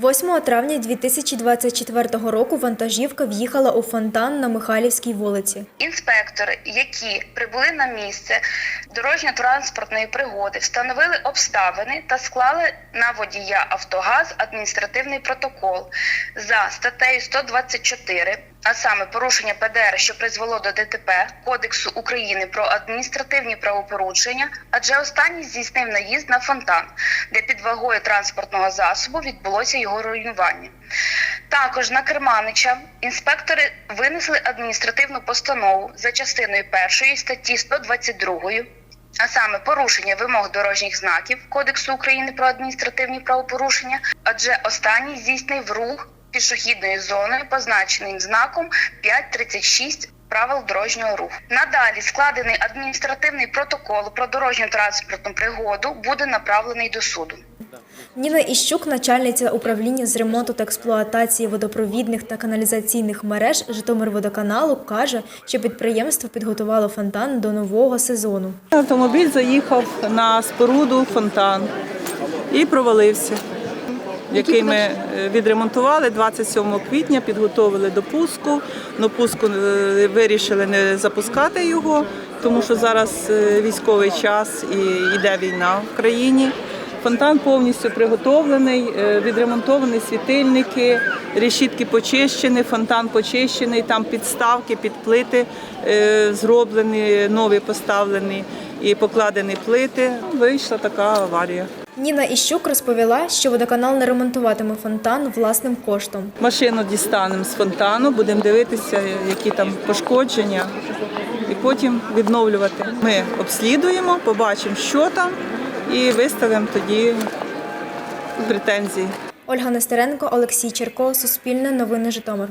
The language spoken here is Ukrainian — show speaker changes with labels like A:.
A: 8 травня 2024 року вантажівка в'їхала у фонтан на Михайлівській вулиці.
B: Інспектори, які прибули на місце дорожньо-транспортної пригоди, встановили обставини та склали на водія Автогаз адміністративний протокол за статтею 124, а саме порушення ПДР, що призвело до ДТП Кодексу України про адміністративні правопорушення, адже останній здійснив наїзд на фонтан, де під вагою транспортного засобу відбулося його руйнування. Також на Керманича інспектори винесли адміністративну постанову за частиною першої статті 122, а саме порушення вимог дорожніх знаків Кодексу України про адміністративні правопорушення, адже останній здійснив рух пішохідною зоною, позначеним знаком 536 правил дорожнього руху. Надалі складений адміністративний протокол про дорожню транспортну пригоду буде направлений до суду.
A: Ніна Іщук, начальниця управління з ремонту та експлуатації водопровідних та каналізаційних мереж Житомирводоканалу, каже, що підприємство підготувало фонтан до нового сезону.
C: Автомобіль заїхав на споруду фонтан і провалився, який ми е, відремонтували 27 квітня, підготовили до пуску. На пуску е, вирішили не запускати його, тому що зараз е, військовий час і йде війна в країні. Фонтан повністю приготовлений, відремонтовані світильники, решітки почищені, фонтан почищений, там підставки, підплити е, зроблені, нові поставлені і покладені плити. Вийшла така аварія.
A: Ніна Іщук розповіла, що водоканал не ремонтуватиме фонтан власним коштом.
C: Машину дістанемо з фонтану, будемо дивитися, які там пошкодження, і потім відновлювати. Ми обслідуємо, побачимо, що там, і виставимо тоді претензії.
A: Ольга Нестеренко, Олексій Черко, Суспільне новини Житомир.